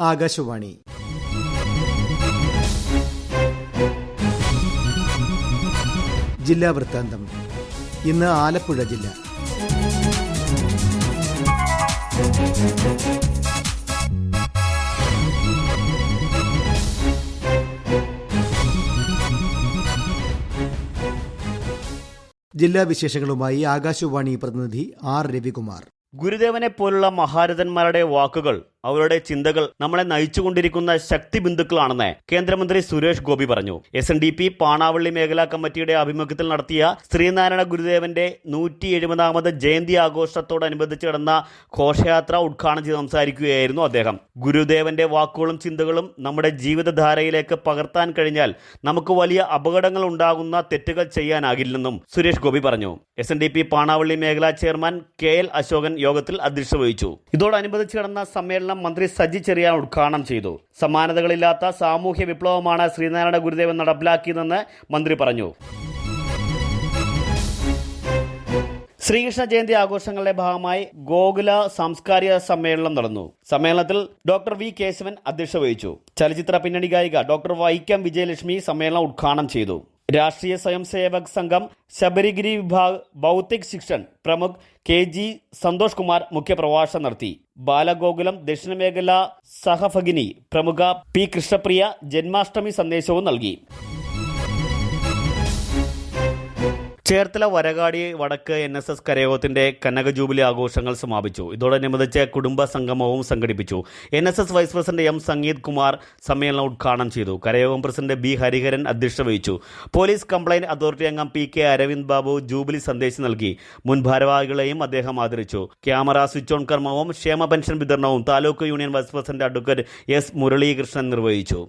ആകാശവാണി. ജില്ലാ വൃത്താന്തം. ഇന്ന് ആലപ്പുഴ ജില്ല. ജില്ലാ വിശേഷങ്ങളുമായി ആകാശവാണി പ്രതിനിധി ആർ രവികുമാർ. ഗുരുദേവനെ പോലുള്ള മഹാരഥന്മാരുടെ വാക്കുകൾ അവരുടെ ചിന്തകൾ നമ്മളെ നയിച്ചുകൊണ്ടിരിക്കുന്ന ശക്തി ബിന്ദുക്കളാണെന്ന് കേന്ദ്രമന്ത്രി സുരേഷ് ഗോപി പറഞ്ഞു. S N D P Panavally മേഖലാ കമ്മിറ്റിയുടെ ആഭിമുഖ്യത്തിൽ നടത്തിയ ശ്രീനാരായണ ഗുരുദേവന്റെ നൂറ്റി എഴുപതാമത് ജയന്തി ആഘോഷത്തോടനുബന്ധിച്ച് നടന്ന ഘോഷയാത്ര ഉദ്ഘാടനം ചെയ്ത് സംസാരിക്കുകയായിരുന്നു അദ്ദേഹം. ഗുരുദേവന്റെ വാക്കുകളും ചിന്തകളും നമ്മുടെ ജീവിതധാരയിലേക്ക് പകർത്താൻ കഴിഞ്ഞാൽ നമുക്ക് വലിയ അപകടങ്ങൾ ഉണ്ടാകുന്ന തെറ്റുകൾ ചെയ്യാനാകില്ലെന്നും സുരേഷ് ഗോപി പറഞ്ഞു. S N D P Panavally മേഖലാ ചെയർമാൻ കെ എൽ അശോകൻ യോഗത്തിൽ അധ്യക്ഷത വഹിച്ചു. ഇതോടനുബന്ധിച്ച് നടന്ന സമ്മേളനം മന്ത്രി സജി ചെറിയാൻ ഉദ്ഘാടനം ചെയ്തു. സമാനതകളില്ലാത്ത സാമൂഹ്യ വിപ്ലവമാണ് ശ്രീനാരായണ ഗുരുദേവൻ നടപ്പിലാക്കിയതെന്ന് മന്ത്രി പറഞ്ഞു. ശ്രീകൃഷ്ണ ജയന്തി ആഘോഷങ്ങളുടെ ഭാഗമായി ഗോകുല സാംസ്കാരിക സമ്മേളനം നടന്നു. സമ്മേളനത്തിൽ ഡോക്ടർ വി. കേശവൻ അധ്യക്ഷത വഹിച്ചു. ചലച്ചിത്ര പിന്നണി ഗായിക ഡോക്ടർ വൈക്കം വിജയലക്ഷ്മി സമ്മേളനം ഉദ്ഘാടനം ചെയ്തു. രാഷ്ട്രീയ സ്വയം സേവക് സംഘം ശബരിഗിരി വിഭാഗ് ഭൗതിക് ശിക്ഷൻ പ്രമുഖ് കെ ജി സന്തോഷ് കുമാർ മുഖ്യപ്രഭാഷണം നടത്തി. ബാലഗോകുലം ദക്ഷിണമേഖല സഹഭഗിനി പ്രമുഖ പി കൃഷ്ണപ്രിയ ജന്മാഷ്ടമി സന്ദേശവും നൽകി. ചേർത്തല വരകാടി വടക്ക് എൻ എസ് എസ് കരയോഗത്തിന്റെ കനക ജൂബിലി ആഘോഷങ്ങൾ സമാപിച്ചു. ഇതോടനുബന്ധിച്ച് കുടുംബ സംഗമവും സംഘടിപ്പിച്ചു. N S S vice president M Sangeeth Kumar സമ്മേളനം ഉദ്ഘാടനം ചെയ്തു. കരയോഗം പ്രസിഡന്റ് ബി ഹരിഹരൻ അധ്യക്ഷത വഹിച്ചു. പോലീസ് കംപ്ലൈന്റ് അതോറിറ്റി അംഗം P K Aravind Babu jubilee സന്ദേശം നൽകി. മുൻ ഭാരവാഹികളെയും അദ്ദേഹം ആദരിച്ചു. ക്യാമറ സ്വിച്ച് ഓൺ കർമ്മവും ക്ഷേമ പെൻഷൻ വിതരണവും taluk union vice president advocate S Muralikrishnan നിർവഹിച്ചു.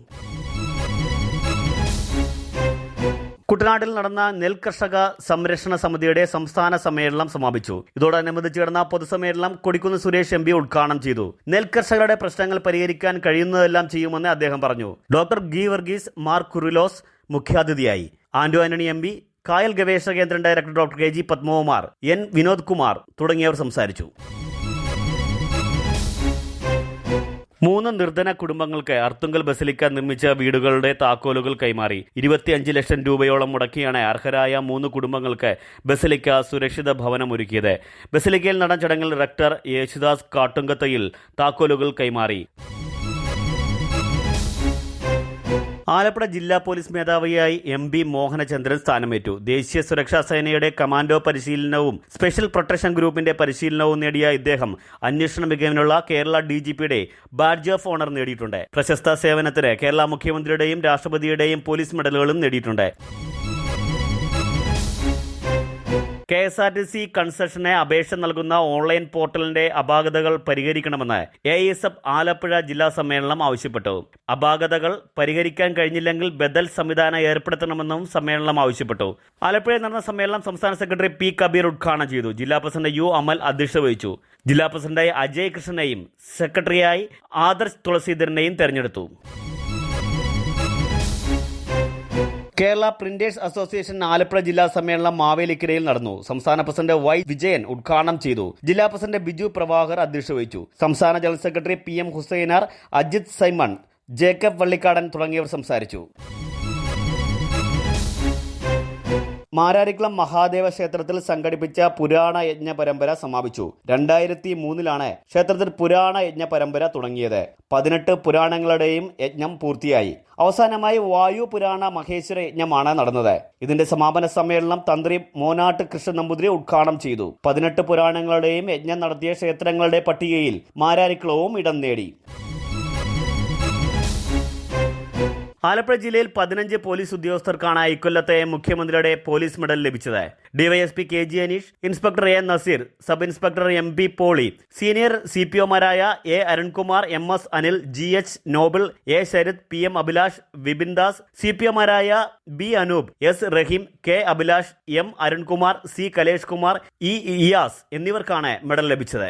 കുട്ടനാട്ടിൽ നടന്ന നെൽകർഷക സംരക്ഷണ സമിതിയുടെ സംസ്ഥാന സമ്മേളനം സമാപിച്ചു. ഇതോടനുബന്ധിച്ച് നടന്ന പൊതുസമ്മേളനം കൊടിക്കുന്ന് സുരേഷ് എം പി ഉദ്ഘാടനം ചെയ്തു. നെൽകർഷകരുടെ പ്രശ്നങ്ങൾ പരിഹരിക്കാൻ കഴിയുന്നതെല്ലാം ചെയ്യുമെന്ന് അദ്ദേഹം പറഞ്ഞു. ഡോക്ടർ ഗി വർഗീസ് മാർ കുറിലോസ് മുഖ്യാതിഥിയായി. ആന്റോ ആന്റണി എം പി കായൽ ഗവേഷണ കേന്ദ്രം director doctor K G Padmakumar N Vinod Kumar തുടങ്ങിയവർ സംസാരിച്ചു. മൂന്ന് നിർധന കുടുംബങ്ങൾക്ക് അർത്തുങ്കൽ ബസലിക്ക നിർമ്മിച്ച വീടുകളുടെ താക്കോലുകൾ കൈമാറി. ഇരുപത്തിയഞ്ച് ലക്ഷം രൂപയോളം മുടക്കിയാണ് അർഹരായ മൂന്ന് കുടുംബങ്ങൾക്ക് ബസലിക്ക സുരക്ഷിത ഭവനം ഒരുക്കിയത്. ബസലിക്കയിൽ നടന്ന ചടങ്ങിൽ റക്ടർ യേശുദാസ് കാട്ടുങ്കത്തയിൽ താക്കോലുകൾ കൈമാറി. ആലപ്പുഴ ജില്ലാ പോലീസ് മേധാവിയായി എം ബി മോഹനചന്ദ്രൻ സ്ഥാനമേറ്റു. ദേശീയ സുരക്ഷാ സേനയുടെ കമാൻഡോ പരിശീലനവും സ്പെഷ്യൽ പ്രൊട്ടക്ഷൻ ഗ്രൂപ്പിന്റെ പരിശീലനവും നേടിയ ഇദ്ദേഹം അന്വേഷണ മികവിനുള്ള കേരള ഡി ജി പിയുടെ ബാഡ്ജ് ഓഫ് ഓണർ നേടിയിട്ടുണ്ട്. പ്രശസ്ത സേവനത്തിന് കേരള മുഖ്യമന്ത്രിയുടെയും രാഷ്ട്രപതിയുടെയും പോലീസ് മെഡലുകളും നേടിയിട്ടുണ്ട്. K S R T C കൺസെഷന് അപേക്ഷ നൽകുന്ന ഓൺലൈൻ പോർട്ടലിന്റെ അപാകതകൾ പരിഹരിക്കണമെന്ന് എ എസ് എഫ് ആലപ്പുഴ ജില്ലാ സമ്മേളനം ആവശ്യപ്പെട്ടു. അപാകതകൾ പരിഹരിക്കാൻ കഴിഞ്ഞില്ലെങ്കിൽ ബദൽ സംവിധാനം ഏർപ്പെടുത്തണമെന്നും സമ്മേളനം ആവശ്യപ്പെട്ടു. ആലപ്പുഴയിൽ നടന്ന സമ്മേളനം സംസ്ഥാന സെക്രട്ടറി പി കബീർ ഉദ്ഘാടനം ചെയ്തു. ജില്ലാ പ്രസിഡന്റ് യു അമൽ അധ്യക്ഷത വഹിച്ചു ജില്ലാ പ്രസിഡന്റായി അജയ് കൃഷ്ണനെയും സെക്രട്ടറിയായി ആദർശ് തുളസീധരനെയും തെരഞ്ഞെടുത്തു. കേരള പ്രിന്റേഴ്സ് അസോസിയേഷൻ ആലപ്പുഴ ജില്ലാ സമ്മേളനം മാവേലിക്കരയിൽ നടന്നു. സംസ്ഥാന പ്രസിഡന്റ് വൈ വിജയൻ ഉദ്ഘാടനം ചെയ്തു. ജില്ലാ പ്രസിഡന്റ് ബിജു പ്രഭാകർ അധ്യക്ഷത വഹിച്ചു. സംസ്ഥാന general secretary P M Hussainar Ajith Simon Jacob Vallikkadan തുടങ്ങിയവർ സംസാരിച്ചു. മാരാരിക്കുളം മഹാദേവ ക്ഷേത്രത്തിൽ സംഘടിപ്പിച്ച പുരാണ യജ്ഞ പരമ്പര സമാപിച്ചു. രണ്ടായിരത്തി മൂന്നിലാണ് ക്ഷേത്രത്തിൽ പുരാണ യജ്ഞ പരമ്പര തുടങ്ങിയത്. പതിനെട്ട് പുരാണങ്ങളുടെയും യജ്ഞം പൂർത്തിയായി. അവസാനമായി വായു പുരാണ മഹേശ്വര യജ്ഞമാണ് നടന്നത്. ഇതിന്റെ സമാപന സമ്മേളനം തന്ത്രി മോനാട്ട് കൃഷ്ണൻ നമ്പൂതിരി ഉദ്ഘാടനം ചെയ്തു. പതിനെട്ട് പുരാണങ്ങളുടെയും യജ്ഞം നടത്തിയ ക്ഷേത്രങ്ങളുടെ പട്ടികയിൽ മാരാരിക്കുളവും ഇടം നേടി. ആലപ്പുഴ ജില്ലയിൽ പതിനഞ്ച് പോലീസ് ഉദ്യോഗസ്ഥർക്കാണ് ഇക്കൊല്ലത്തെ മുഖ്യമന്ത്രിയുടെ പോലീസ് മെഡൽ ലഭിച്ചത്. DYSP K G Aneesh inspector A Nazeer sub inspector M P Poly senior C P ഒമാരായ A Arunkumar M S Anil G H Noble A Sharath P M Abhilash Vipin Das C P ഒമാരായ B Anoop S Raheem K Abhilash M Arunkumar C Kalesh Kumar E Iyas എന്നിവർക്കാണ് medal ലഭിച്ചത്.